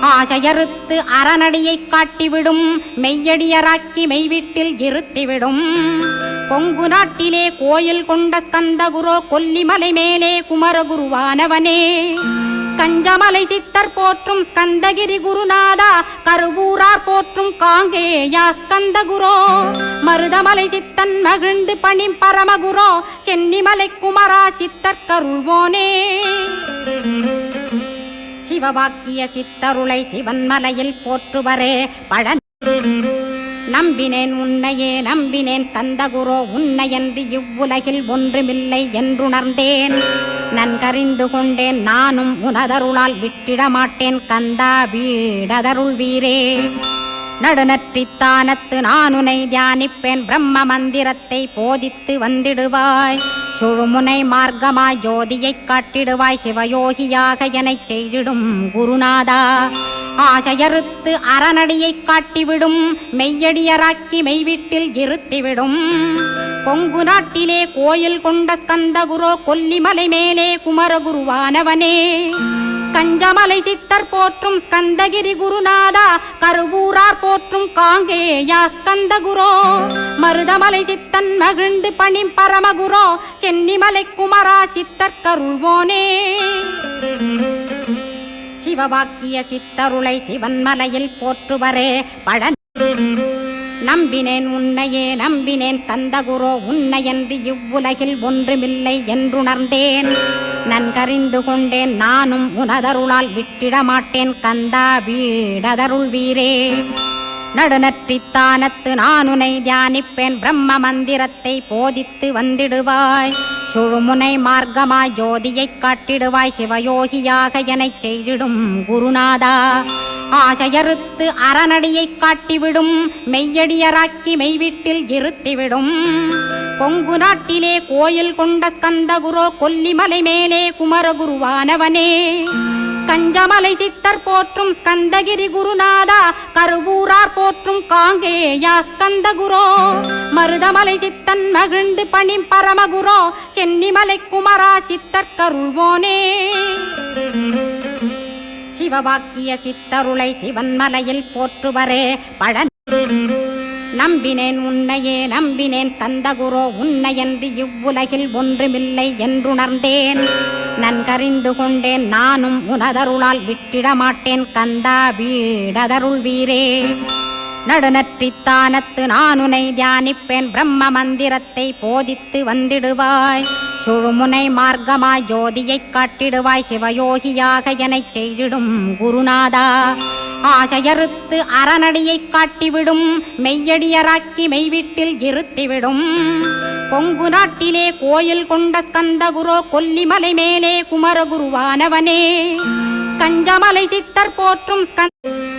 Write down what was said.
ஆசையறுத்து அறநடியை காட்டிவிடும் மெய்யடியராக்கி மெய்வீட்டில் இருத்திவிடும். கொங்கு நாட்டிலே கோயில் கொண்ட ஸ்கந்தகுரோ கொல்லிமலை மேலே குமரகுருவானவனே. கஞ்சமலை சித்தர் போற்றும் ஸ்கந்தகிரி குருநாதா கருவூரார் போற்றும் காங்கேயா ஸ்கந்தகுரோ. மருதமலை சித்தன் மகிழ்ந்து பணி பரமகுரோ சென்னிமலை குமரா சித்தர் கருள்வோனே. சிவவாக்கிய சித்தருளை சிவன்மலையில் போற்றுவரே. பழ நம்பினேன் உன்னையே நம்பினேன் ஸ்கந்தகுரோ உன்னையன்றி இவ்வுலகில் ஒன்றுமில்லை என்றுணர்ந்தேன். நன்கறிந்து கொண்டேன் நானும் உனதருளால் விட்டிடமாட்டேன். கந்தா வீடதருள் வீரே. நடுநற்றித்தானத்து நானுனை தியானிப்பேன். பிரம்ம மந்திரத்தை போதித்து வந்திடுவாய். சுழுமுனை மார்க்கமாய் ஜோதியைக் காட்டிடுவாய் சிவயோகியாக எனச் செய்திடும் குருநாதா. ஆசையறுத்து அறநடியைக் காட்டிவிடும் மெய்யடியராக்கி மெய்வீட்டில் இருத்திவிடும். கொங்கு நாட்டிலே கோயில் கொண்ட ஸ்கந்தகுரோ கொல்லிமலை மேலே குமரகுருவானவனே. கஞ்சமலை சித்தர் போற்றும் ஸ்கந்தகிரி குருநாதா கருவூரார் போற்றும் காங்கேயா ஸ்கந்தகுரோ. மருதமலை சித்தன் மகிழ்ந்து பணி பரமகுரோ சென்னிமலை குமரா சித்தர் கருள்வோனே. சிவவாக்கிய சித்தருளை சிவன்மலையில் போற்றுவரே பழன் நம்பினேன் உன்னையே நம்பினேன் ஸ்கந்தகுரோ உன்னையன்றி இவ்வுலகில் ஒன்றுமில்லை என்றுணர்ந்தேன். நன்கறிந்து கொண்டேன் நானும் உனதருளால் விட்டிட மாட்டேன் கந்தா வீடதருள் வீரே. நடுநற்றித்தானத்து நானுனை தியானிப்பேன் பிரம்ம மந்திரத்தை போதித்து வந்திடுவாய். சுழுமுனை மார்க்கமாய் ஜோதியைக் காட்டிடுவாய் சிவயோகியாக எனச் செய்திடும் குருநாதா. ஆசையறுத்து அறநடியை காட்டிவிடும் மெய்யடியராக்கி மெய்வீட்டில் இருத்திவிடும். கொங்கு நாட்டிலே கோயில் கொண்ட ஸ்கந்தகுரோ கொல்லிமலை மேலே குமரகுருவானவனே. கஞ்சமலை சித்தர் போற்றும் ஸ்கந்தகிரி குருநாதா கருவூரார் போற்றும் காங்கேயா ஸ்கந்தகுரோ. மருதமலை சித்தன் மகிழ்ந்து பணி பரமகுரோ சென்னிமலை குமரா சித்தர் கருள்வோனே. சிவவாக்கிய சித்தருளை சிவன்மலையில் போற்றுவரே. பழன் நம்பினேன் உன்னையே நம்பினேன் ஸ்கந்தகுரோ உன்னையன்றி இவ்வுலகில் ஒன்றுமில்லை என்றுணர்ந்தேன். நன்கறிந்து கொண்டேன் நானும் உனதருளால் விட்டிட மாட்டேன் கந்தா வீடதருள் வீரே. நடுநற்றித்தானத்து நானுனை தியானிப்பேன் பிரம்ம மந்திரத்தை போதித்து வந்திடுவாய். சுழுமுனை மார்க்கமாய் ஜோதியைக் காட்டிடுவாய் சிவயோகியாக எனச் செய்திடும் குருநாதா. ஆசையறுத்து அறநடியைக் காட்டிவிடும் மெய்யடியராக்கி மெய்வீட்டில் இருத்திவிடும். கொங்கு நாட்டிலே கோயில் கொண்ட ஸ்கந்தகுரோ கொல்லிமலை மேலே குமரகுருவானவனே. கஞ்சமலை சித்தர் போற்றும் ஸ்கந்த